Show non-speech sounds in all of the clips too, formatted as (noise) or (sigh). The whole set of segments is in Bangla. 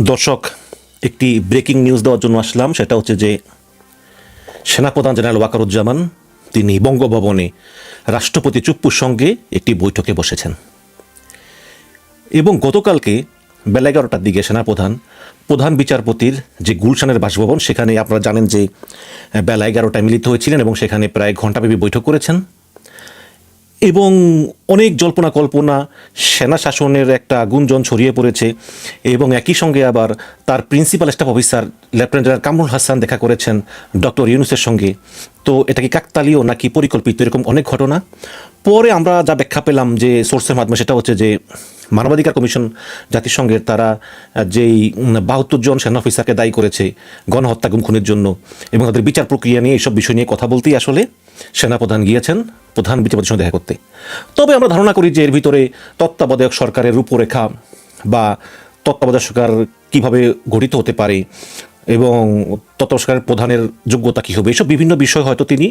দর্শক, একটি ব্রেকিং নিউজ দেওয়ার জন্য আসলাম। সেটা হচ্ছে যে সেনাপ্রধান জেনারেল ওয়াকারুজ্জামান, তিনি বঙ্গভবনে রাষ্ট্রপতি চুপ্পুর সঙ্গে একটি বৈঠকে বসেছেন। এবং গতকালকে বেলা এগারোটার দিকে সেনাপ্রধান, প্রধান বিচারপতির যে গুলশানের বাসভবন, সেখানে আপনারা জানেন যে বেলা এগারোটায় মিলিত হয়েছিলেন এবং সেখানে প্রায় ঘণ্টাব্যাপী বৈঠক করেছেন। এবং অনেক জল্পনা কল্পনা, সেনা শাসনের একটা গুঞ্জন ছড়িয়ে পড়েছে এবং একই সঙ্গে আবার তার principal staff officer lieutenant general Kamrul Hasan দেখা করেছেন ডক্টর ইউনুসের সঙ্গে। তো এটা কি কাকতালীয় নাকি পরিকল্পিত? এরকম অনেক ঘটনা। পরে আমরা যা ব্যাখ্যা পেলাম যে সোর্সের মাধ্যমে সেটা হচ্ছে যে মানবাধিকার কমিশন জাতিসংঘের তারা যেই বাহাত্তর জন সেনা অফিসারকে দায়ী করেছে গণহত্যা গুম খুনের জন্য এবং তাদের বিচার প্রক্রিয়া নিয়ে এইসব বিষয় নিয়ে কথা বলতেই আসলে সেনাপ্রধান গিয়েছেন প্রধান বিচারপতির সঙ্গে দেখা করতে। তবে আমরা ধারণা করি যে এর ভিতরে তত্ত্বাবধায়ক সরকারের রূপরেখা বা তত্ত্বাবধায়ক সরকার কীভাবে গঠিত হতে পারে এবং তত্ত্বাবধায়ক প্রধানের যোগ্যতা কী হবে? এসব বিভিন্ন বিষয় হয়তো তিনি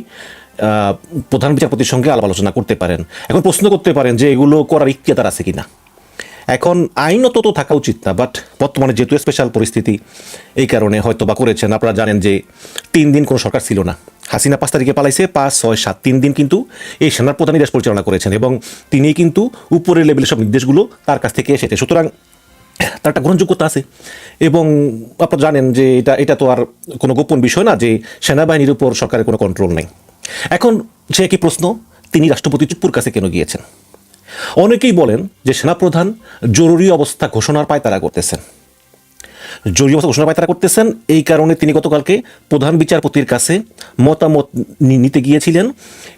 প্রধান বিচারপতির সঙ্গে আলাপ আলোচনা করতে পারেন। এখন প্রশ্ন করতে পারেন যে এগুলো করার ইখতিয়ার আছে কি না এখন আইনত তো থাকা উচিত না বাট বর্তমানে যেহেতু স্পেশাল পরিস্থিতি, এই কারণে হয়তো বা করেছেন। আপনারা জানেন যে তিন দিন কোনো সরকার ছিল না। হাসিনা পাঁচ তারিখে পালাইছে, পাঁচ, ছয়, সাত, তিন দিন কিন্তু এই সেনার প্রধানই দেশ পরিচালনা করেছেন এবং তিনি কিন্তু উপরের লেভেলের সব নির্দেশগুলো তার কাছ থেকে এসেছে। সুতরাং তার একটা গ্রহণযোগ্যতা আছে। এবং আপনারা জানেন যে এটা এটা তো আর কোনো গোপন বিষয় না যে সেনাবাহিনীর উপর সরকারের কোনো কন্ট্রোল নেই। এখন সে একই প্রশ্ন, তিনি রাষ্ট্রপতি চুপ্পুর কাছে কেন গিয়েছেন? অনেকেই বলেন যে সেনাপ্রধান জরুরি অবস্থা ঘোষণার পায়তারা করতেছেন। জরুরি অবস্থা ঘোষণার পায়তারা করতেছেন, এই কারণে তিনি গতকালকে প্রধান বিচারপতির কাছে মতামত নিতে গিয়েছিলেন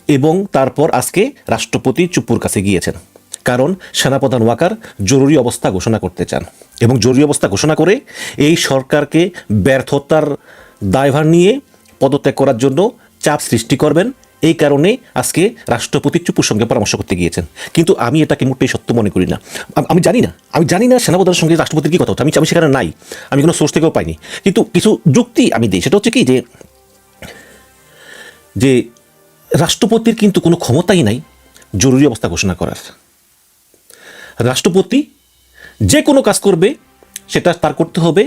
এবং তারপর আজকে রাষ্ট্রপতি চুপ্পুর কাছে গিয়েছেন। কারণ সেনাপ্রধান ওয়াকার জরুরি অবস্থা ঘোষণা করতে চান এবং জরুরি অবস্থা ঘোষণা করে এই সরকারকে ব্যর্থতার দায়ভার নিয়ে পদত্যাগ করার জন্য চাপ সৃষ্টি করবেন। এই কারণে আজকে রাষ্ট্রপতি চুপুর সঙ্গে পরামর্শ করতে গিয়েছেন। কিন্তু আমি এটাকে মোটেই সত্য মনে করি না। আমি জানি না। আমি জানি না সেনাপ্রধানের সঙ্গে রাষ্ট্রপতির কী কথা হচ্ছে। আমি আমি সেখানে নাই। আমি কোনো সোর্স থেকেও পাইনি। কিন্তু কিছু যুক্তি আমি দিই। সেটা হচ্ছে কি যে যে রাষ্ট্রপতির কিন্তু কোনো ক্ষমতাই নাই জরুরি অবস্থা ঘোষণা করার। রাষ্ট্রপতি যে কোনো কাজ করবে, সেটা তার করতে হবে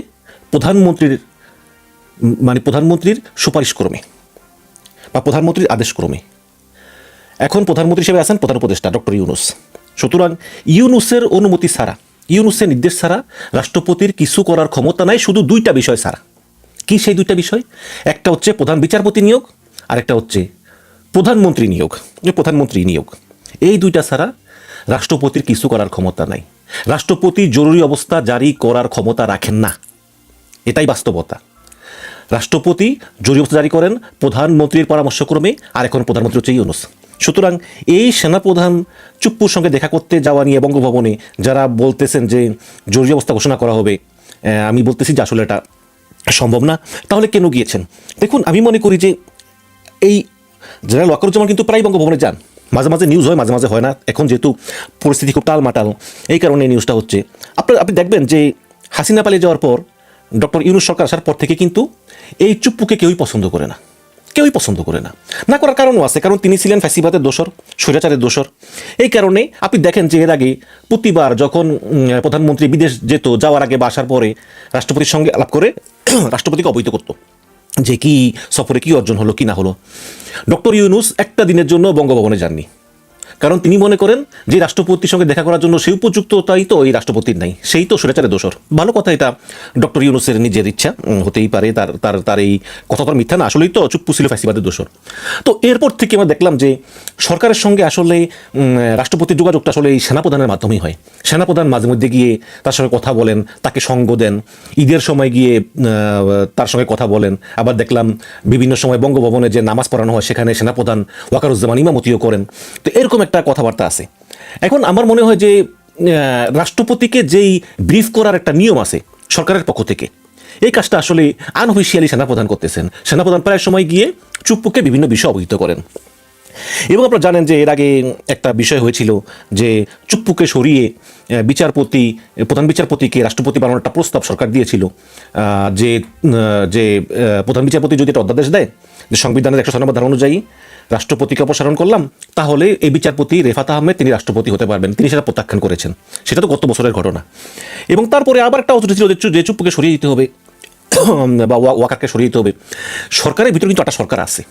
প্রধানমন্ত্রীর মানে প্রধানমন্ত্রীর সুপারিশ ক্রমে বা প্রধানমন্ত্রীর আদেশ ক্রমে এখন প্রধানমন্ত্রী হিসেবে আছেন প্রধান উপদেষ্টা ডক্টর ইউনুস। সুতরাং ইউনুসের অনুমতি ছাড়া, ইউনুসের নির্দেশ ছাড়া রাষ্ট্রপতির কিছু করার ক্ষমতা নাই, শুধু দুইটা বিষয় ছাড়া। কি সেই দুইটা বিষয়? একটা হচ্ছে প্রধান বিচারপতি নিয়োগ আর একটা হচ্ছে প্রধানমন্ত্রী নিয়োগ প্রধানমন্ত্রী নিয়োগ। এই দুইটা ছাড়া রাষ্ট্রপতির কিছু করার ক্ষমতা নাই। রাষ্ট্রপতি জরুরি অবস্থা জারি করার ক্ষমতা রাখেন না। এটাই বাস্তবতা। রাষ্ট্রপতি জরুরি অবস্থা জারি করেন প্রধানমন্ত্রীর পরামর্শক্রমে, আর এখন প্রধানমন্ত্রী হচ্ছে ইউনুস। সুতরাং এই সেনাপ্রধান চুপ্পুর সঙ্গে দেখা করতে যাওয়া নিয়ে বঙ্গভবনে যারা বলতেছেন যে জরুরি অবস্থা ঘোষণা করা হবে আমি বলতেছি যে আসলে এটা সম্ভব না, তাহলে কেন গিয়েছেন? দেখুন, আমি মনে করি যে এই জেনারেল ওয়াকারুজ্জামান কিন্তু প্রায় বঙ্গভবনে যান মাঝে মাঝে নিউজ হয়, মাঝে মাঝে হয় না। এখন যেহেতু পরিস্থিতি খুব টালমাটাল, এই কারণে নিউজটা হচ্ছে। আপনার আপনি দেখবেন যে হাসিনা পালিয়ে যাওয়ার পর ডক্টর ইউনুস সরকার আসার পর থেকে কিন্তু এই চুপ্পুকে কেউই পছন্দ করে না। কেউই পছন্দ করে না। না করার কারণও আছে, কারণ তিনি ছিলেন ফ্যাসিবাদের দোসর স্বৈরাচারের দোসর এই কারণে আপনি দেখেন যে এর আগে প্রতিবার যখন প্রধানমন্ত্রী বিদেশ যেত, যাওয়ার আগে বা আসার পরে রাষ্ট্রপতির সঙ্গে আলাপ করে (clears throat) রাষ্ট্রপতিকে অবহিত করতো। যে কি সফরে কি অর্জন হলো, কি না হলো। ডক্টর ইউনুস একটা দিনের জন্য বঙ্গভবনে যাননি। কারণ তিনি মনে করেন যে রাষ্ট্রপতির সঙ্গে দেখা করার জন্য সেই উপযুক্ততাই তো এই রাষ্ট্রপতির নাই, সেই তো সুরেচারের দোষর ভালো কথা এটা, ডক্টর ইউনুসের নিজের ইচ্ছা হতেই পারে, তার তার তার এই কথা তো আর মিথ্যা না, আসলেই তো চুপ্পু ছিল ফ্যাসিবাদের দোষর তো এরপর থেকে আমরা দেখলাম যে সরকারের সঙ্গে আসলে রাষ্ট্রপতির যোগাযোগটা আসলে এই সেনাপ্রধানের মাধ্যমেই হয়। সেনাপ্রধান মাঝে মধ্যে গিয়ে তার সঙ্গে কথা বলেন, তাকে সঙ্গ দেন, ঈদের সময় গিয়ে তার সঙ্গে কথা বলেন। আবার দেখলাম বিভিন্ন সময় বঙ্গভবনে যে নামাজ পড়ানো হয়, সেখানে সেনাপ্রধান ওয়াকারুজ্জামান ইমামতিও করেন। তো এরকম একটা কথাবার্তা আছে। এখন আমার মনে হয় যে রাষ্ট্রপতিকে যেই ব্রিফ করার একটা নিয়ম আছে সরকারের পক্ষ থেকে, এই কাজটা আসলে আনঅফিসিয়ালি সেনাপ্রধান করতেছেন। সেনাপ্রধান প্রায় সময় গিয়ে চুপ্পুকে বিভিন্ন বিষয় অবহিত করেন। এবং আপনারা জানেন যে এর আগে একটা বিষয় হয়েছিল যে চুপ্পুকে সরিয়ে বিচারপতি, প্রধান বিচারপতিকে রাষ্ট্রপতি বানানোর একটা প্রস্তাব সরকার দিয়েছিল যে যে প্রধান বিচারপতি যদি একটা অধ্যাদেশ দেয়, যে সংবিধানের একশো নম্বর ধারা অনুযায়ী রাষ্ট্রপতিকে অপসারণ করলাম, তাহলে এই বিচারপতি রেফাত আহমেদ তিনি রাষ্ট্রপতি হতে পারবেন। তিনি সেটা প্রত্যাখ্যান করেছেন। সেটা তো গত বছরের ঘটনা। এবং তারপরে আবার একটা অথরিটি ছিল যে চু- যে চুপ্পুকে সরিয়ে দিতে হবে, বা ওয়া- ওয়াকারকে সরিয়ে দিতে হবে। সরকারের ভিতরে কিন্তু একটা সরকার আছে।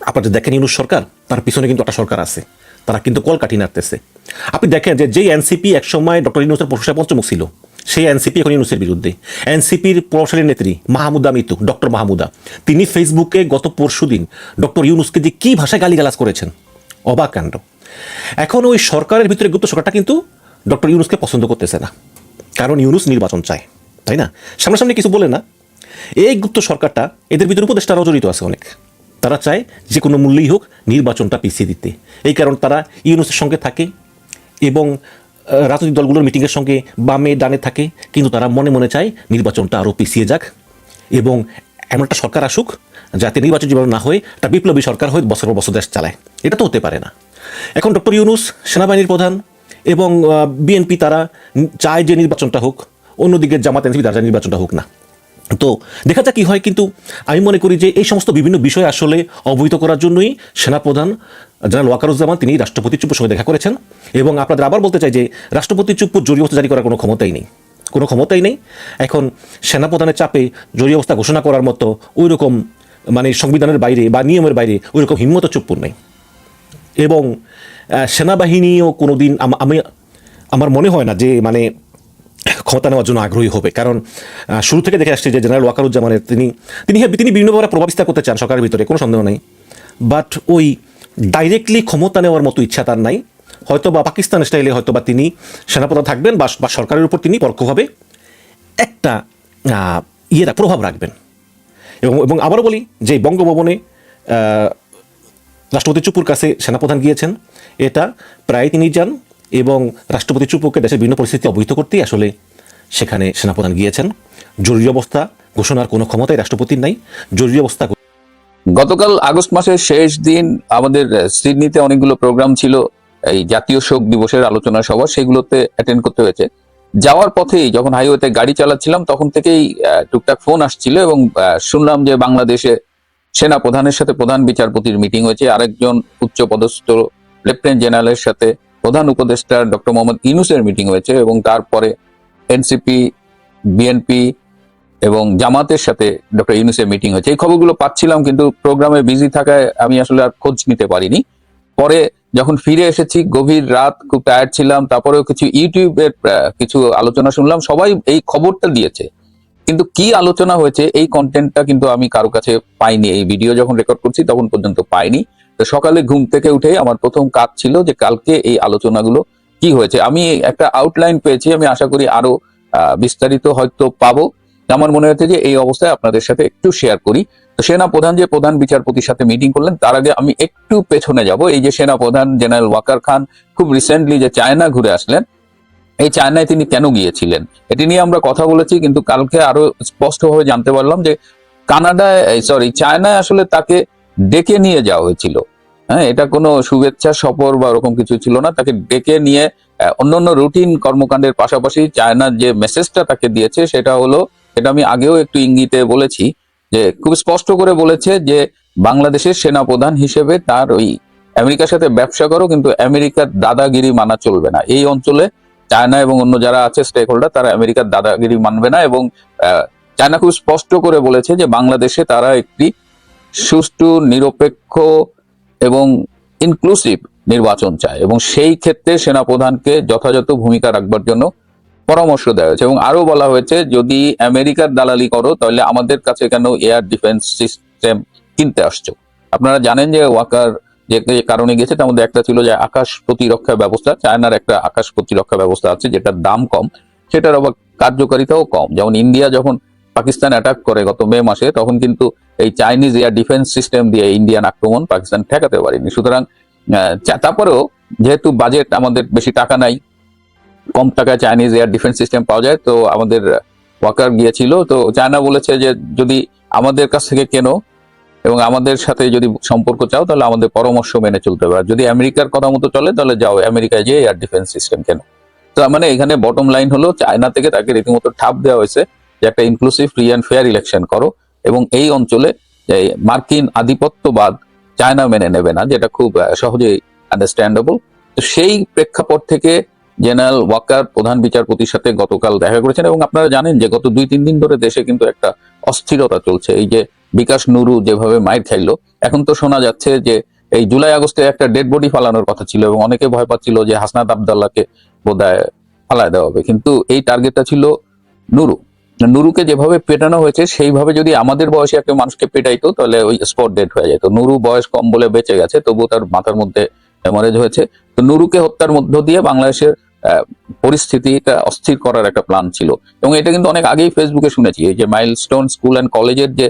আপনারা দেখেন ইউনুস সরকার, তার পিছনে কিন্তু একটা সরকার আছে। তারা কিন্তু কল কাটি নাড়তেছে। আপনি দেখেন যে, যেই এনসিপি একসময় ডক্টর ইউনুসের প্রশংসায় পঞ্চমুখ ছিল সেই এনসিপি এখন ইউনুসের বিরুদ্ধে। এনসিপির প্রভাবশালী নেত্রী মাহমুদা মিতু ডক্টর মাহমুদা। তিনি ফেসবুকে গত পরশুদিন ডক্টর ইউনুসকে যে কী ভাষায় গালিগালাজ করেছেন, অবাক কাণ্ড। এখন ওই সরকারের ভিতরে গুপ্ত সরকারটা কিন্তু ডক্টর ইউনুসকে পছন্দ করতেছে না। কারণ ইউনুস নির্বাচন চায়, তাই না? সামনাসামনি কিছু বলে না। এই গুপ্ত সরকারটা এদের ভিতরে উপদেষ্টারাও জড়িত আছে অনেক। তারা চায় যে কোনো মূল্যেই হোক নির্বাচনটা পিছিয়ে দিতে। এই কারণ তারা ইউনুসের সঙ্গে থাকে এবং রাজনৈতিক দলগুলোর মিটিংয়ের সঙ্গে বামে ডানে থাকে, কিন্তু তারা মনে মনে চায় নির্বাচনটা আরও পিছিয়ে যাক। এবং এমন একটা সরকার আসুক, যাতে নির্বাচন যেভাবে না হয়ে তা বিপ্লবী সরকার হয়ে বছর পর বছর দেশ চালায়। এটা তো হতে পারে না। এখন ডক্টর ইউনুস, সেনাবাহিনীর প্রধান এবং বিএনপি তারা চায় যে নির্বাচনটা হোক, অন্যদিকে জামাত এনসিপি তারা নির্বাচনটা হোক না। তো দেখা যাক কি হয়, কিন্তু আমি মনে করি যে এই সমস্ত বিভিন্ন বিষয় আসলে অবহিত করার জন্যই সেনাপ্রধান জেনারেল ওয়াকারুজ্জামান তিনি রাষ্ট্রপতি চুপুর সঙ্গে দেখা করেছেন এবং আপনাদের আবার বলতে চাই যে রাষ্ট্রপতি চুপুর জরুরি অবস্থা জারি করার কোনো ক্ষমতাই নেই, কোনো ক্ষমতাই নেই। এখন সেনাপ্রধানের চাপে জরুরি অবস্থা ঘোষণা করার মতো ওই রকম মানে সংবিধানের বাইরে বা নিয়মের বাইরে ওই রকম হিম্মত চুপ্পুর নেই। এবং সেনাবাহিনীও কোনো দিন আমি, আমার মনে হয় না যে মানে ক্ষমতা নেওয়ার জন্য আগ্রহী হবে। কারণ শুরু থেকে দেখে আসছে যে জেনারেল ওয়াকারুজ্জামানের তিনি তিনি হ্যাঁ, তিনি বিভিন্নভাবে প্রভাব বিস্তার করতে চান সরকারের ভিতরে কোনো সন্দেহ নেই। বাট ওই ডাইরেক্টলি ক্ষমতা নেওয়ার মতো ইচ্ছা তার নাই। হয়তো বা পাকিস্তান স্টাইলে হয়তো বা তিনি সেনাপ্রধান থাকবেন বা সরকারের উপর তিনি পরোক্ষভাবে একটা আহ, ইয়ে প্রভাব রাখবেন। এবং এবং আবারও বলি যে বঙ্গভবনে রাষ্ট্রপতি চুপুর কাছে সেনাপ্রধান গিয়েছেন। এটা প্রায় তিনি যান। এবং রাষ্ট্রপতি চুপুকে দেশের বিভিন্ন পরিস্থিতি অবহিত করতেই আসলে সেখানে সেনাপ্রধান গিয়েছেন। জরুরি অবস্থা ঘোষণার কোনো ক্ষমতাই রাষ্ট্রপতির নাই। জরুরি অবস্থা গতকাল আগস্ট মাসের শেষ দিন আমাদের সিডনিতে অনেকগুলো প্রোগ্রাম ছিল। এই জাতীয় শোক দিবসের আলোচনা সভা, সেগুলোতে অ্যাটেন্ড করতে হয়েছে। যাওয়ার পথেই যখন হাইওয়েতে গাড়ি চালাচ্ছিলাম, তখন থেকেই টুকটাক ফোন আসছিল এবং শুনলাম যে বাংলাদেশে সেনা প্রধানের সাথে প্রধান বিচারপতির মিটিং হয়েছে। আরেকজন উচ্চ পদস্থ লেফটেন্যান্ট জেনারেলের সাথে প্রধান উপদেষ্টা ডক্টর মোহাম্মদ ইনুসের মিটিং হয়েছে এবং তারপরে এনসিপি বিএনপি এবং জামাতের সাথে ডক্টর ইউনুসের মিটিং হয়েছে। এই খবরগুলো পাচ্ছিলাম কিন্তু প্রোগ্রামে বিজি থাকায় আমি আসলে আর খোঁজ নিতে পারিনি। পরে যখন ফিরে এসেছি, গভীর রাত খুব টায়ার্ড ছিলাম, তারপরেও কিছু ইউটিউবের কিছু আলোচনা শুনলাম, সবাই এই খবরটা দিয়েছে। কিন্তু কি আলোচনা হয়েছে, এই কন্টেন্টটা কিন্তু আমি কারও কাছে পাইনি। এই ভিডিও যখন রেকর্ড করছি, তখন পর্যন্ত পাইনি। সকালে ঘুম থেকে উঠে আমার প্রথম কাজ ছিল যে কালকে এই আলোচনাগুলো কি হয়েছে। আমি একটা আউটলাইন পেয়েছি, আমি আশা করি আরও বিস্তারিত হয়তো পাবো। আমার মনে হচ্ছে যে এই অবস্থায় আপনাদের সাথে একটু শেয়ার করি। তো সেনা প্রধান যে প্রধান বিচারপতির সাথে মিটিং করলেন, তার আগে আমি একটু পেছনে যাব। এই যে সেনা প্রধান জেনারেল ওয়াকার খান খুব রিসেন্টলি যে চায়না ঘুরে আসলেন, এই চায়নায় তিনি কেন গিয়েছিলেন? এটি নিয়ে আমরা কথা বলেছি, কিন্তু কালকে আরও স্পষ্টভাবে জানতে পারলাম যে কানাডায় সরি চায়নায় আসলে তাকে ডেকে নিয়ে যাওয়া হয়েছিল। হ্যাঁ এটা কোনো শুভেচ্ছা সফর বা ওরকম কিছু ছিল না। তাকে ডেকে নিয়ে অন্যান্য রুটিন কর্মকাণ্ডের পাশাপাশি চায়নার যে মেসেজটা তাকে দিয়েছে সেটা হলো, এটা আমি আগেও একটু ইঙ্গিতে বলেছি, যে খুব স্পষ্ট করে বলেছে যে বাংলাদেশের সেনাপ্রধান হিসেবে তার ওই আমেরিকার সাথে ব্যবসা করো, কিন্তু আমেরিকার দাদাগিরি মানা চলবে না। এই অঞ্চলে চায়না এবং অন্য যারা আছে স্টেক হোল্ডার তারা আমেরিকার দাদাগিরি মানবে না এবং চায়না খুব স্পষ্ট করে বলেছে যে বাংলাদেশে তারা একটি সুষ্ঠু, নিরপেক্ষ এবং ইনক্লুসিভ নির্বাচন চায় এবং সেই ক্ষেত্রে সেনাপ্রধানকে যথাযথ ভূমিকা রাখবার জন্য পরামর্শ দেওয়া হয়েছে এবং আরও বলা হয়েছে, যদি আমেরিকার দালালি করো, তাহলে আমাদের কাছে কেন এয়ার ডিফেন্স সিস্টেম কিনতে আসছো? আপনারা জানেন যে ওয়াকার যে যে কারণে গেছে, তার মধ্যে একটা ছিল যে আকাশ প্রতিরক্ষা ব্যবস্থা, চায়নার একটা আকাশ প্রতিরক্ষা ব্যবস্থা আছে যেটার দাম কম, সেটার আবার কার্যকারিতাও কম। যেমন ইন্ডিয়া যখন পাকিস্তান অ্যাটাক করে গত মে মাসে, তখন কিন্তু এই চাইনিজ এয়ার ডিফেন্স সিস্টেম দিয়ে ইন্ডিয়ান আক্রমণ পাকিস্তান ঠেকাতে পারেনি। সুতরাং তারপরেও যেহেতু বাজেট আমাদের বেশি টাকা নাই, কম টাকায় চাইনিজ এয়ার ডিফেন্স সিস্টেম পাওয়া যায়, তো আমাদের ওয়াকার গিয়েছিল, তো চায়না বলেছে যে যদি আমাদের কাছ থেকে কেনো এবং আমাদের সাথে যদি সম্পর্ক চাও, তাহলে আমাদের পরামর্শ মেনে চলতে হবে। যদি আমেরিকার কথা মতো চলে, তাহলে যাও আমেরিকায় যে এয়ার ডিফেন্স সিস্টেম কেন। তো মানে এখানে বটম লাইন হলো, চায়না থেকে তাকে রীতিমতো ঠাপ দেওয়া হয়েছে যে একটা inclusive free and fair election করো। এবং এই অঞ্চলে মার্কিন আধিপত্যবাদ চায়না মেনে নেবে না, যেটা খুব সহজেই আন্ডারস্ট্যান্ডেবল তো সেই প্রেক্ষাপট থেকে জেনারেল ওয়াকার প্রধান বিচারপতির সাথে গতকাল দেখা করেছেন এবং আপনারা জানেন যে গত দুই, তিন দিন ধরে দেশে কিন্তু একটা অস্থিরতা চলছে। এই যে বিকাশ নুরু যেভাবে মাইর খাইলো, এখন তো শোনা যাচ্ছে যে এই জুলাই আগস্টে একটা ডেড বডি ফালানোর কথা ছিল এবং অনেকে ভয় পাচ্ছিল যে হাসনাত আবদাল্লাহকে বোধহয় ফালায় দেওয়া হবে। কিন্তু এই টার্গেটটা ছিল নুরু। নুরুকে যেভাবে পেটানো হয়েছে, সেইভাবে যদি আমাদের বয়সে একটা মানুষকে পেটাইতো, তাহলে ওই স্পট ডেড হয়ে যেত। নুরু বয়স কম বলে বেঁচে গেছে, তবুও তার মাথার মধ্যে হেমারেজ হয়েছে। তো নুরুকে হত্যার মধ্য দিয়ে বাংলাদেশের পরিস্থিতিটা অস্থির করার একটা প্ল্যান ছিল। এবং এটা কিন্তু অনেক আগেই ফেসবুকে শুনেছি, এই যে মাইলস্টোন স্কুল অ্যান্ড কলেজের যে,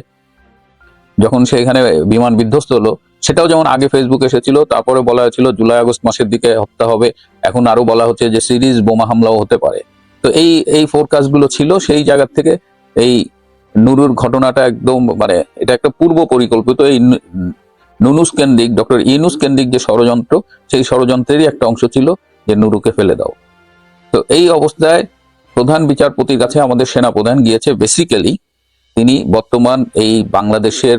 যখন সেখানে বিমান বিধ্বস্ত হলো, সেটাও যেমন আগে ফেসবুকে এসেছিল, তারপরে বলা হয়েছিল জুলাই আগস্ট মাসের দিকে হত্যা হবে। এখন আরও বলা হচ্ছে যে সিরিজ বোমা হামলাও হতে পারে। তো এই এই ফোরকাস্টগুলো ছিল সেই জায়গা থেকে এই নুরুর ঘটনাটা একদম মানে এটা একটা পূর্ব পরিকল্পিত এই নুনুস কেন্দ্রিক ডক্টর ইনুস কেন্দ্রিক যে ষড়যন্ত্র, সেই ষড়যন্ত্রেরই একটা অংশ ছিল যে নুরুকে ফেলে দাও। তো এই অবস্থায় প্রধান বিচারপতির কাছে আমাদের সেনা প্রধান গিয়েছে বেসিক্যালি তিনি বর্তমান এই বাংলাদেশের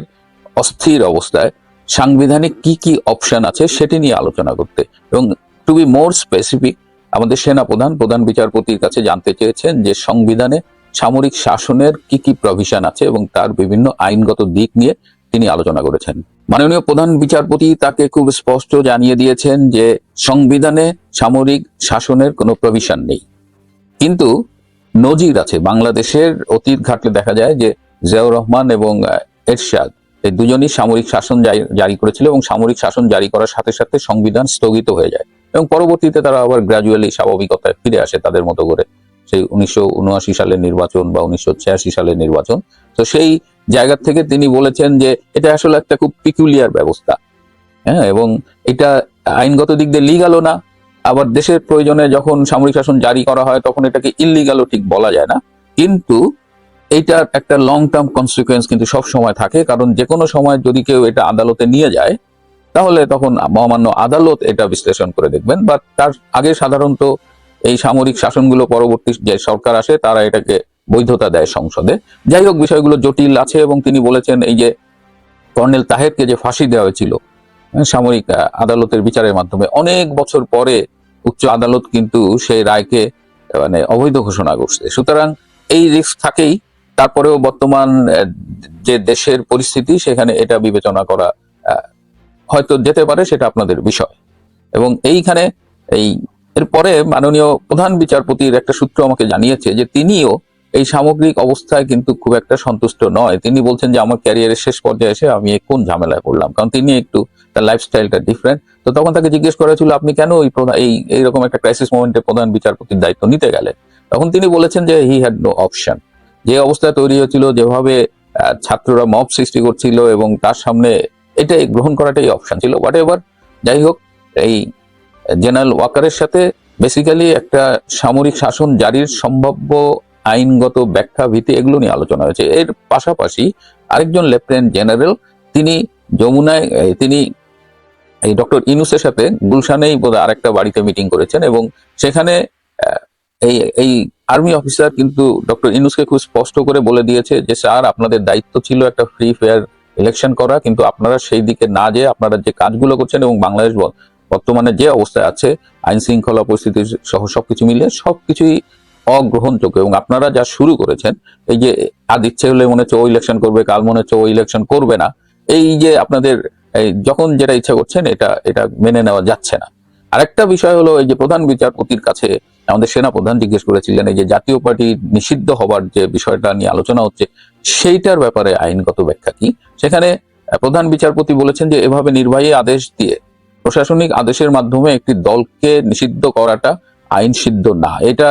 অস্থির অবস্থায় সাংবিধানিক কি কি অপশন আছে সেটি নিয়ে আলোচনা করতে এবং টু বি মোর স্পেসিফিক আমাদের সেনা প্রধান প্রধান বিচারপতির কাছে জানতে চেয়েছেন যে সংবিধানে সামরিক শাসনের কি কি প্রভিশন আছে এবং তার বিভিন্ন আইনগত দিক নিয়ে তিনি আলোচনা করেছেন। মাননীয় প্রধান বিচারপতি তাকে খুব স্পষ্ট জানিয়ে দিয়েছেন যে সংবিধানে সামরিক শাসনের কোনো প্রভিশন নেই। কিন্তু নজির আছে। বাংলাদেশের অতীত ঘাটলে দেখা যায় যে জিয়াউর রহমান এবং এরশাদ এই দুজনই সামরিক শাসন জারি করেছিল এবং সামরিক শাসন জারি করার সাথে সাথে সংবিধান স্থগিত হয়ে যায়। এবং পরবর্তীতে তারা আবার গ্রাজুয়ালি স্বাভাবিকতায় ফিরে আসে তাদের মতো করে। সেই উনিশশো উনআশি সালের নির্বাচন বা উনিশশো ছিয়াশি সালের নির্বাচন। তো সেই জায়গা থেকে তিনি বলেছেন যে, এটা আসলে একটা খুব পিকুলিয়ার ব্যবস্থা। হ্যাঁ এবং এটা আইনগত দিক দিয়ে লিগালও না। আবার দেশের প্রয়োজনে যখন সামরিক শাসন জারি করা হয়, তখন এটাকে ইলিগালও ঠিক বলা যায় না। কিন্তু এইটার একটা লং টার্ম কনসিকুয়েন্স কিন্তু সব সময় থাকে। কারণ যে কোনো সময় যদি কেউ এটা আদালতে নিয়ে যায় তাহলে তখন মহামান্য আদালত এটা বিশ্লেষণ করে দেখবেন। বা তার আগে সাধারণত এই সামরিক শাসনগুলো পরবর্তী যে সরকার আসে তারা এটাকে বৈধতা দেয় সংসদে। যাই হোক বিষয়গুলো জটিল আছে এবং তিনি বলেছেন এই যে কর্নেল তাহেরকে যে ফাঁসি দেওয়া হয়েছিল সামরিক আহ, আদালতের বিচারের মাধ্যমে অনেক বছর পরে উচ্চ আদালত কিন্তু সেই রায়কে মানে অবৈধ ঘোষণা করছে। সুতরাং এই রিস্ক থাকেই। তারপরেও বর্তমান যে দেশের পরিস্থিতি সেখানে এটা বিবেচনা করা হয়তো যেতে পারে, সেটা আপনাদের বিষয়। এবং এইখানে এই এরপরে মাননীয় প্রধান বিচারপতির একটা সূত্র আমাকে জানিয়েছে যে তিনিও এই সামগ্রিক অবস্থায় কিন্তু খুব একটা সন্তুষ্ট নয়। তিনি বলছেন যে আমার ক্যারিয়ারের শেষ পর্যায়ে এসে আমি কোন ঝামেলায় পড়লাম? কারণ তিনি একটু তার লাইফস্টাইলটা ডিফারেন্ট তো তখন তাকে জিজ্ঞেস করা ছিল আপনি কেন ওই এই, এইরকম একটা ক্রাইসিস মোমেন্টে প্রধান বিচারপতির দায়িত্ব নিতে গেলেন? তখন তিনি বলেছেন যে হি হ্যাড নো অপশন যে অবস্থা তৈরি হয়েছিল, যেভাবে ছাত্ররা মব সৃষ্টি করছিল এবং তার সামনে এটাই গ্রহণ করাটাই অপশন ছিল হোয়াট এভার যাই হোক, এই জেনারেল ওয়াকারের সাথে বেসিক্যালি একটা সামরিক শাসন জারির সম্ভাব্য আইনগত ব্যাখ্যা ভিত্তি এগুলো নিয়ে আলোচনা হয়েছে। এর পাশাপাশি আরেকজন লেফটেন্যান্ট জেনারেল তিনি যমুনায় তিনি এই ডক্টর ইনুসের সাথে গুলশানেই বোধহয় আরেকটা বাড়িতে মিটিং করেছেন এবং সেখানে এই এই আর্মি অফিসার কিন্তু ডক্টর ইনুসকে খুব স্পষ্ট করে বলে দিয়েছে যে, স্যার, আপনাদের দায়িত্ব ছিল একটা ফ্রি ফেয়ার ইলেকশন করা, কিন্তু আপনারা সেই দিকে না যেয়ে আপনারা যে কাজগুলো করছেন এবং বাংলাদেশ বর্তমানে যে অবস্থায় আছে, আইন শৃঙ্খলা পরিস্থিতি সহ সবকিছু মিলিয়ে সবকিছুই অগ্রহণযোগ্য এবং আপনারা যা শুরু করেছেন, এই যে আজ ইচ্ছে হলে মনে হচ্ছে ও ইলেকশন করবে, কাল মনে হচ্ছে ও ইলেকশন করবে না, এই যে আপনাদের যখন যেটা ইচ্ছা করছেন, এটা এটা মেনে নেওয়া যাচ্ছে না। আরেকটা বিষয় হলো, এই যে প্রধান বিচারপতির কাছে আমাদের সেনা প্রধান জিজ্ঞেস করেছিলেন, এই যে জাতীয় পার্টি নিষিদ্ধ হবার যে বিষয়টা নিয়ে আলোচনা হচ্ছে সেইটার ব্যাপারে আইনগত ব্যাখ্যা কি? সেখানে প্রধান বিচারপতি বলেছেন যে এভাবে নির্বাহী আদেশ দিয়ে প্রশাসনিক আদেশের মাধ্যমে একটি দলকে নিষিদ্ধ করাটা আইন সিদ্ধ না। এটা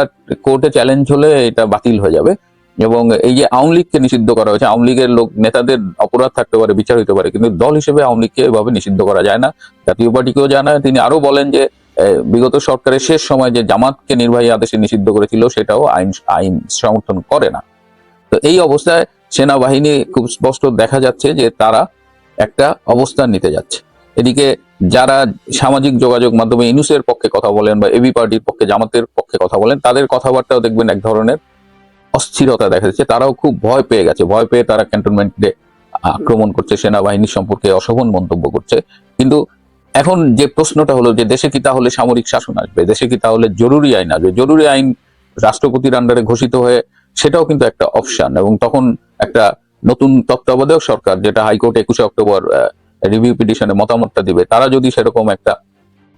কোর্টে চ্যালেঞ্জ হলে এটা বাতিল হয়ে যাবে। এবং এই যে আওয়ামী লীগকে নিষিদ্ধ করা হয়েছে, আওয়ামী লীগের লোক, নেতাদের অপরাধ থাকতে পারে, বিচার হতে পারে, কিন্তু দল হিসেবে আওয়ামী লীগকে এভাবে নিষিদ্ধ করা যায় না। জাতীয় পার্টিকেও জানায় তিনি আরও বলেন যে বিগত সরকারের শেষ সময় যে জামাতকে নির্বাহী আদেশে নিষিদ্ধ করেছিল, সেটাও আইন আইন সমর্থন করে না। তো এই অবস্থায় সেনাবাহিনী খুব স্পষ্ট দেখা যাচ্ছে যে তারা একটা অবস্থান নিতে যাচ্ছে। এদিকে যারা সামাজিক যোগাযোগ মাধ্যমে ইনুসের পক্ষে কথা বলেন বা এবি পার্টির পক্ষে, জামাতের পক্ষে কথা বলেন, তাদের কথাবার্তাও দেখবেন এক ধরনের অস্থিরতা দেখা যাচ্ছে। তারাও খুব ভয় পেয়ে গেছে। ভয় পেয়ে তারা ক্যান্টনমেন্টে আক্রমণ করছে, সেনাবাহিনী সম্পর্কে অশোভন মন্তব্য করছে। কিন্তু এখন যে প্রশ্নটা হলো যে দেশে কি তাহলে সামরিক শাসন আসবে? দেশে কি তাহলে জরুরি আইন আসবে? জরুরি আইন রাষ্ট্রপতির আন্ডারে ঘোষিত হয়ে সেটাও কিন্তু একটা অপশন এবং তখন একটা নতুন তত্ত্বাবধায়ক সরকার, যেটা হাইকোর্ট একুশে অক্টোবর রিভিউ পিটিশনে মতামতটা দিবে, তারা যদি সেরকম একটা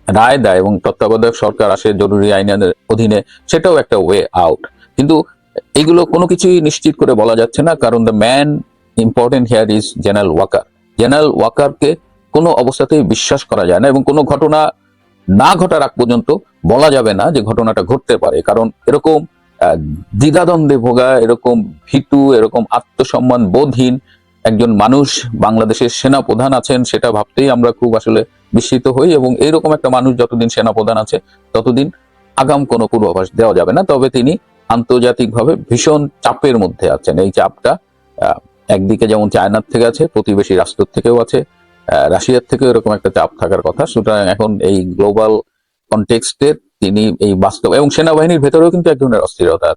রায় দেয় এবং তত্ত্বাবধায়ক সরকার আসে জরুরি আইনের অধীনে, সেটাও একটা ওয়ে আউট কিন্তু এগুলো কোনো কিছুই নিশ্চিত করে বলা যাচ্ছে না, কারণ the man important here is general Waker general ওয়াকারকে কোনো অবস্থাতেই বিশ্বাস করা যায় না এবং কোনো ঘটনা না ঘটার আগ পর্যন্ত বলা যাবে না যে ঘটনাটা ঘটতে পারে, কারণ এরকম দ্বিধাদ্বন্দ্বে ভোগা, এরকম ভীতু, এরকম আত্মসম্মান বোধহীন একজন মানুষ বাংলাদেশের সেনা প্রধান আছেন, সেটা ভাবতেই আমরা খুব আসলে বিস্মিত হই এবং এইরকম একটা মানুষ যতদিন সেনা প্রধান আছে, ততদিন আগাম কোনো পূর্বাভাস দেওয়া যাবে না। তবে তিনি আন্তর্জাতিকভাবে ভীষণ চাপের মধ্যে আছেন। এই চাপটা একদিকে যেমন চায়নার থেকে আছে, প্রতিবেশী রাষ্ট্র থেকেও আছে রাশিয়ার থেকেও এরকম একটা চাপ থাকার কথা। সুতরাং এখন এই গ্লোবাল কনটেক্সটে তিনি এই বাস্তব এবং সেনাবাহিনীর ভেতরেও কিন্তু এক ধরনের অস্থিরতা।